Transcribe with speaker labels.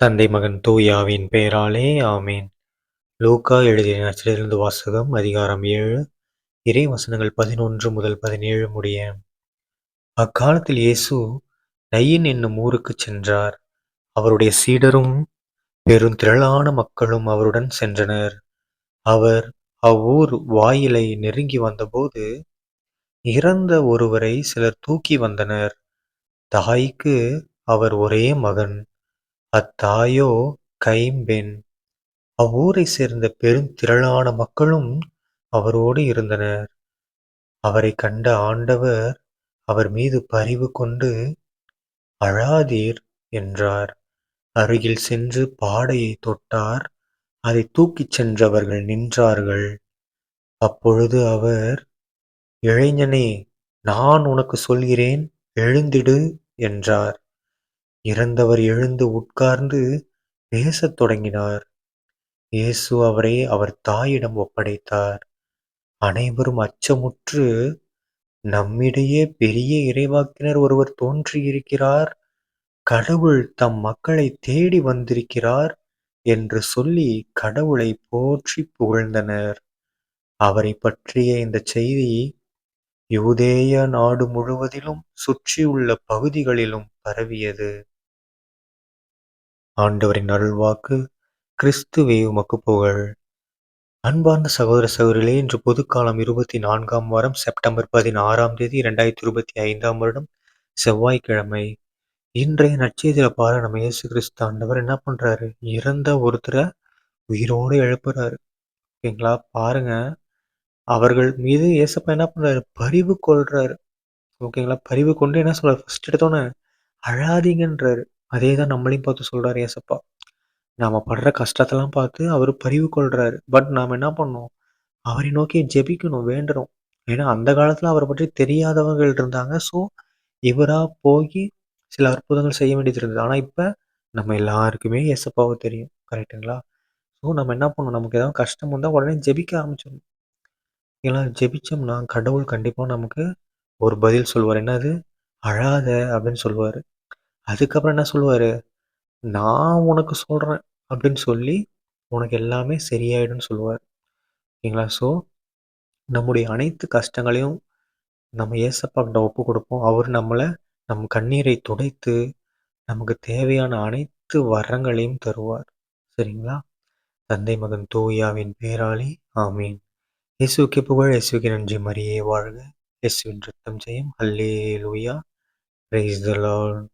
Speaker 1: தந்தை மகன் தூயாவின் பெயராலே ஆமேன். லூக்கா எழுதிய நச்சிலிருந்து வாசகம் அதிகாரம் ஏழு இறை வசனங்கள் பதினொன்று முதல் பதினேழு முடிய. அக்காலத்தில் இயேசு நையின் என்னும் ஊருக்கு சென்றார். அவருடைய சீடரும் பெரும் திரளான மக்களும் அவருடன் சென்றனர். அவர் அவ்வூர் வாயிலை நெருங்கி வந்தபோது இறந்த ஒருவரை சிலர் தூக்கி வந்தனர். தாய்க்கு அவர் ஒரே மகன். அத்தாயோ கைம்பெண். அவ்வூரைச் சேர்ந்த பெருந்திரளான மக்களும் அவரோடு இருந்தனர். அவரைக் கண்ட ஆண்டவர் அவர் மீது பரிவு கொண்டு அழாதீர் என்றார். அருகில் சென்று பாடையை தொட்டார். அதை தூக்கிச் சென்றவர்கள் நின்றார்கள். அப்பொழுது அவர் இளைஞனே நான் உனக்கு சொல்கிறேன் எழுந்திடு என்றார். இறந்தவர் எழுந்து உட்கார்ந்து பேசத் தொடங்கினார். இயேசு அவரை அவர் தாயிடம் ஒப்படைத்தார். அனைவரும் அச்சமுற்று நம்மிடையே பெரிய இறைவாக்கினர் ஒருவர் தோன்றியிருக்கிறார். கடவுள் தம் மக்களை தேடி வந்திருக்கிறார் என்று சொல்லி கடவுளை போற்றி புகழ்ந்தனர். அவரை பற்றிய இந்த செய்தி யூதேய நாடு முழுவதிலும் சுற்றியுள்ள பகுதிகளிலும் பரவியது. ஆண்டவரின் அருள்வாக்கு கிறிஸ்துவே உமக்கு புகழ். அன்பார்ந்த சகோதர சகோதரிகளே இன்று பொதுக்காலம் இருபத்தி நான்காம் வாரம் செப்டம்பர் பதினாறாம் தேதி இரண்டாயிரத்தி இருபத்தி ஐந்தாம் வருடம் செவ்வாய்க்கிழமை. இன்றைய நற்செய்தியில பாரு நம்ம இயேசு கிறிஸ்து ஆண்டவர் என்ன பண்றாரு? இறந்த ஒருத்தரை உயிரோடு எழுப்புறாரு. ஓகேங்களா? பாருங்க. அவர்கள் மீது இயேசப்பா என்ன பண்றாரு? பரிவு கொள்றாரு. ஓகேங்களா? பரிவு கொண்டு என்ன சொல்றாரு? ஃபர்ஸ்ட் எடுத்தோன்னே அழாதீங்கன்றாரு. அதே தான் நம்மளையும் பார்த்து சொல்கிறார் ஏசப்பா. நாம் படுற கஷ்டத்தெல்லாம் பார்த்து அவர் பரிவு கொள்கிறாரு பட் நாம் என்ன பண்ணோம் அவரை நோக்கி ஜெபிக்கணும் வேண்டுறோம். ஏன்னா அந்த காலத்தில் அவரை பற்றி தெரியாதவர்கள் இருந்தாங்க. ஸோ இவராக போய் சில அற்புதங்கள் செய்ய வேண்டியது இருந்தது. ஆனால் இப்போ நம்ம எல்லாருக்குமே எசப்பாவை தெரியும். கரெக்டுங்களா ஸோ நம்ம என்ன பண்ணணும் நமக்கு ஏதாவது கஷ்டம் வந்தால் உடனே ஜெபிக்க ஆரம்பிச்சிடணும். ஏன்னா ஜெபிச்சோம்னா கடவுள் கண்டிப்பாக நமக்கு ஒரு பதில் சொல்லுவார் என்னது? அழாத அப்படின்னு சொல்லுவார் அதுக்கப்புறம் என்ன சொல்லுவார்? நான் உனக்கு சொல்கிறேன் அப்படின்னு சொல்லி உனக்கு எல்லாமே சரியாயிடும்னு சொல்லுவார். ஓகேங்களா? ஸோ நம்முடைய அனைத்து கஷ்டங்களையும் நம்ம ஏசப்பாக்கிட்ட ஒப்பு கொடுப்போம். அவர் நம்மளை நம் கண்ணீரை துடைத்து நமக்கு தேவையான அனைத்து வரங்களையும் தருவார். சரிங்களா? தந்தை மகன் தூயாவின் பேராளி ஆமீன். இயேசுக்கு புகழ் இயேசுக்கு நன்றி. மரியே வாழ்க. இயேசுவின் ரத்தம் செய்யும் அல்லே லூயா பிரைஸ் த லார்ட்.